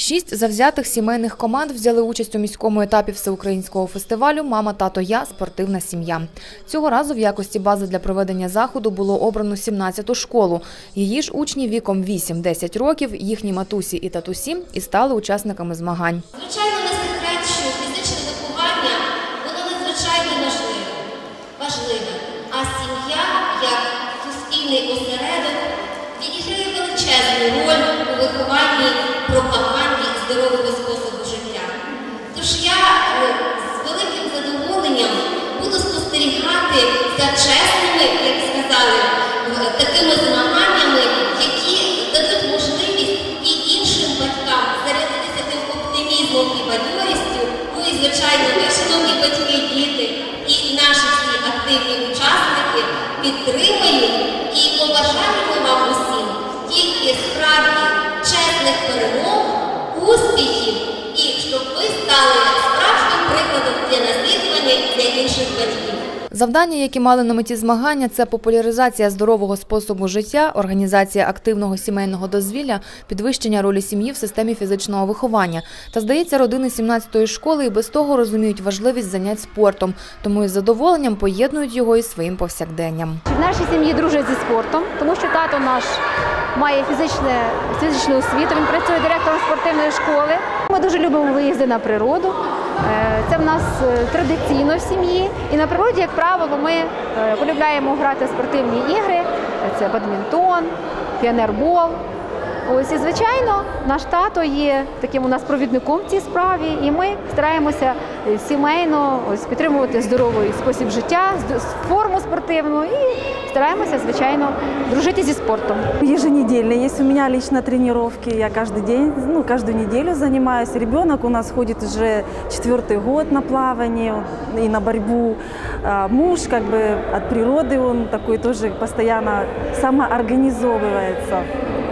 Шість завзятих сімейних команд взяли участь у міському етапі всеукраїнського фестивалю Мама, тато, я спортивна сім'я. Цього разу в якості бази для проведення заходу було обрано 17-ту школу. Її ж учні віком 8-10 років, їхні матусі і татусі і стали учасниками змагань. Звичайно, не секрет, що фізичне виховання воно надзвичайно важливе. важливе. А сім'я, як суспільний осередок, відіграє величезну роль у вихованні пропаганді здорового способу життя. Тож я е, з великим задоволенням буду спостерігати за чесними, як сказали, такими змаганнями, які дадуть можливість і іншим батькам зарядитися тим оптимізмом і бадьорістю. Ну і звичайно, ви, шановні батьки, діти, і наші всі активні учасники підтримують і побажаємо вам усім тільки справді чесних перемог, успіхів і щоб ви стали справжнім прикладом для наслідування для інших батьків. Завдання, які мали на меті змагання, це популяризація здорового способу життя, організація активного сімейного дозвілля, підвищення ролі сім'ї в системі фізичного виховання. Та здається, родини 17-ї школи і без того розуміють важливість занять спортом, тому із задоволенням поєднують його із своїм повсякденням. В нашій сім'ї дружать зі спортом, тому що тато наш має фізичне, фізичну освіту, він працює директором спортивної школи. Ми дуже любимо виїзди на природу. Е, Це в нас е, традиційно в сім'ї. І на природі, як правило, ми е, полюбляємо грати спортивні ігри. Це бадмінтон, піонербол. Ось і звичайно, наш тато є таким у нас провідником в цій справі, і ми стараємося сімейно ось підтримувати здоровий спосіб життя, з- форму спортивну і стараємося, звичайно, дружити зі спортом. Еженедельно. Есть у меня лично тренировки. Я каждый день, ну, каждую неделю занимаюсь. Ребенок у нас ходит уже четвертый год на плавание и на борьбу. А Муж, как бы от природы, он такой тоже постоянно самоорганизовывается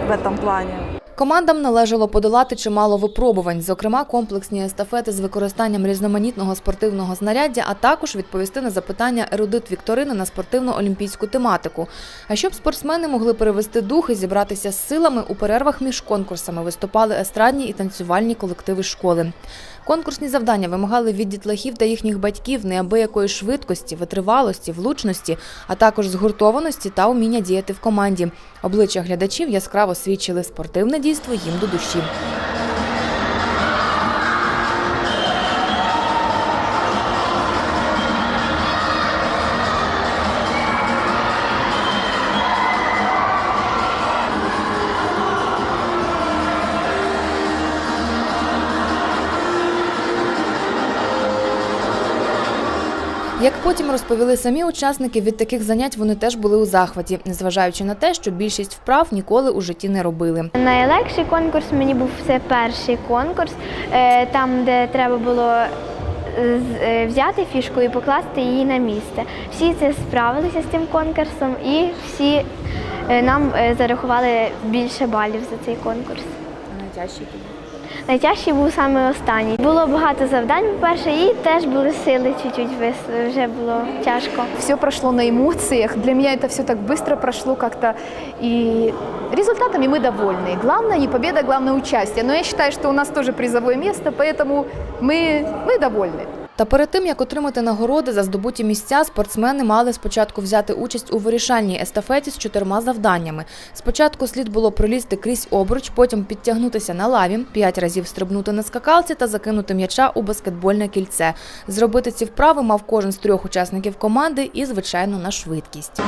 в этом плане. Командам належало подолати чимало випробувань, зокрема комплексні естафети з використанням різноманітного спортивного знаряддя, а також відповісти на запитання ерудит Вікторини на спортивно-олімпійську тематику. А щоб спортсмени могли перевести дух і зібратися з силами, у перервах між конкурсами виступали естрадні і танцювальні колективи школи. Конкурсні завдання вимагали від дітлахів та їхніх батьків неабиякої швидкості, витривалості, влучності, а також згуртованості та уміння діяти в команді. Обличчя глядачів яскраво свідчили спортивне дійство їм до душі. Як потім розповіли самі учасники, від таких занять вони теж були у захваті, незважаючи на те, що більшість вправ ніколи у житті не робили. Найлегший конкурс мені був це перший конкурс, е, там, де треба було е, е, взяти фішку і покласти її на місце. Всі це справилися з цим конкурсом і всі нам зарахували більше балів за цей конкурс. Найтяжчий був саме останній. Було багато завдань, по-перше, і теж були сили чуть-чуть вис- вже було тяжко. Все прошло на эмоциях. Для меня это все так быстро прошло как-то. И результатами мы довольны. Главное не победа, главное участие. Но я считаю, что у нас тоже призовое место, поэтому мы, мы довольны. Та перед тим, як отримати нагороди за здобуті місця, спортсмени мали спочатку взяти участь у вирішальній естафеті з чотирма завданнями. Спочатку слід було пролізти крізь обруч, потім підтягнутися на лаві, п'ять разів стрибнути на скакалці та закинути м'яча у баскетбольне кільце. Зробити ці вправи мав кожен з трьох учасників команди і, звичайно, на швидкість.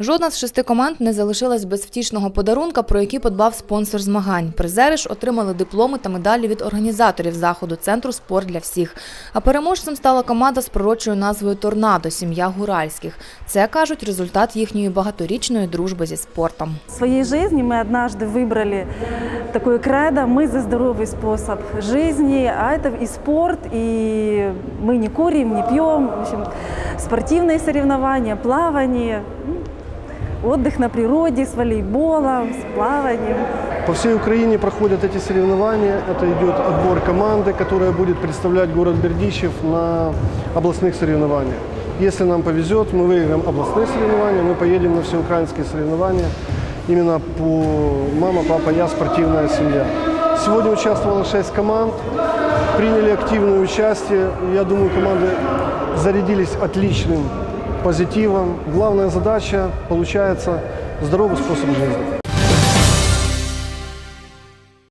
Жодна з шести команд не залишилась без втішного подарунка, про який подбав спонсор змагань. Призери ж отримали дипломи та медалі від організаторів заходу Центру спорт для всіх. А переможцем стала команда з пророчою назвою Торнадо сім'я Гуральських. Це кажуть результат їхньої багаторічної дружби зі спортом. В своей жизни мы однажды выбрали такое кредо «Мы за здоровый способ жизни», а это и спорт, и мы не курим, не пьем, в общем, спортивные соревнования, плавание, м, отдых на природе с волейболом, с плаванием. По всей Украине проходят эти соревнования. Это идет отбор команды, которая будет представлять город Бердичев на областных соревнованиях. Если нам повезет, мы выиграем областные соревнования, мы поедем на всеукраинские соревнования. Именно по «Мама, папа, я» спортивная семья. Сегодня участвовало шесть команд, приняли активное участие. Я думаю, команды зарядились отличным позитивом. Главная задача получается здоровый способ жизни.